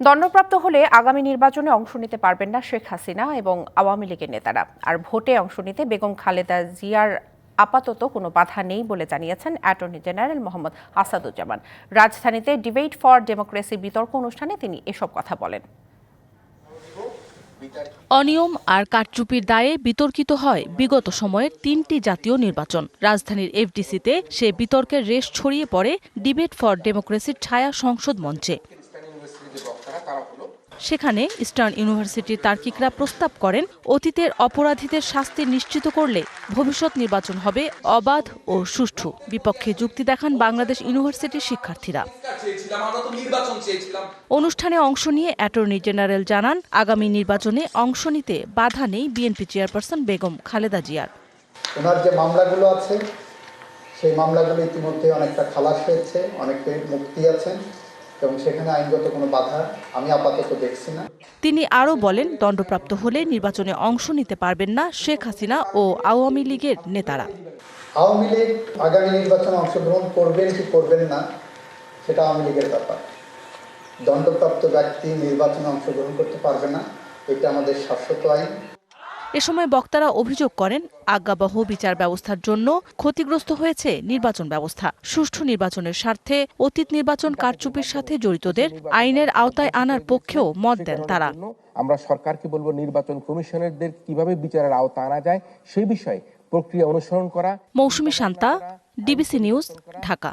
দণ্ডপ্রাপ্ত হলে আগামী নির্বাচনে অংশ নিতে পারবেন না শেখ হাসিনা এবং আওয়ামী লীগের নেতারা। আর ভোটে অংশ নিতে বেগম খালেদা জিয়ার আপাতত কোনো বাধা নেই বলে জানিয়েছেন অ্যাটর্নি জেনারেল মোহাম্মদ আসাদুজ্জামান। রাজধানীতে ডিবেট ফর ডেমোক্রেসি বিতর্ক অনুষ্ঠানে তিনি এসব কথা বলেন। অনিয়ম আর কারচুপির দায়ে বিতর্কিত হয় বিগত সময়ের তিনটি জাতীয় নির্বাচন। রাজধানীর এফডিসিতে সে বিতর্কের রেশ ছড়িয়ে পড়ে ডিবেট ফর ডেমোক্রেসির ছায়া সংসদ মঞ্চে। সেখানে ইস্টার্ন ইউনিভার্সিটির তার্কিকরা প্রস্তাব করেন, অতীতের অপরাধীদের শাস্তি নিশ্চিত করলে ভবিষ্যৎ নির্বাচন হবে অবাধ ও সুষ্ঠু। বিপক্ষে যুক্তি দেখান বাংলাদেশ ইউনিভার্সিটির শিক্ষার্থীরা। অনুষ্ঠানে অংশ নিয়ে অ্যাটর্নি জেনারেল জানান, আগামী নির্বাচনে অংশ নিতে বাধা নেই বিএনপি চেয়ারপারসন বেগম খালেদা জিয়ার। ওনার যে মামলাগুলো আছে, সেই মামলাগুলো ইতিমধ্যে অনেকটা খালাস হয়েছে, অনেকে মুক্তি আছেন। এবং সেখানে আইনগত কোনো বাধা আমি আপাতত দেখছি না। তিনি আরও বলেন দণ্ডপ্রাপ্ত হলে নির্বাচনে অংশ নিতে পারবেন না শেখ হাসিনা ও আওয়ামী লীগের নেতারা। আওয়ামী লীগ আগামী নির্বাচনে অংশগ্রহণ করবেন কি করবেন না সেটা আওয়ামী লীগের ব্যাপার। দণ্ডপ্রাপ্ত ব্যক্তি নির্বাচনে অংশগ্রহণ করতে পারবে না এটা আমাদের শাশ্বত আইন। এ সময় বক্তারা অভিযোগ করেন আজ্ঞাবহ বিচার ব্যবস্থার জন্য ক্ষতিগ্রস্ত হয়েছে নির্বাচন ব্যবস্থা। সুষ্ঠু নির্বাচনের স্বার্থে অতীত নির্বাচন কারচুপির সাথে জড়িতদের আইনের আওতায় আনার পক্ষেও মত দেন তারা। আমরা সরকারকে বলব নির্বাচন কমিশনারদের কীভাবে বিচারের আওতা আনা যায় সেই বিষয়ে প্রক্রিয়া অনুসরণ করা। Mousumi Shanta DBC news Dhaka.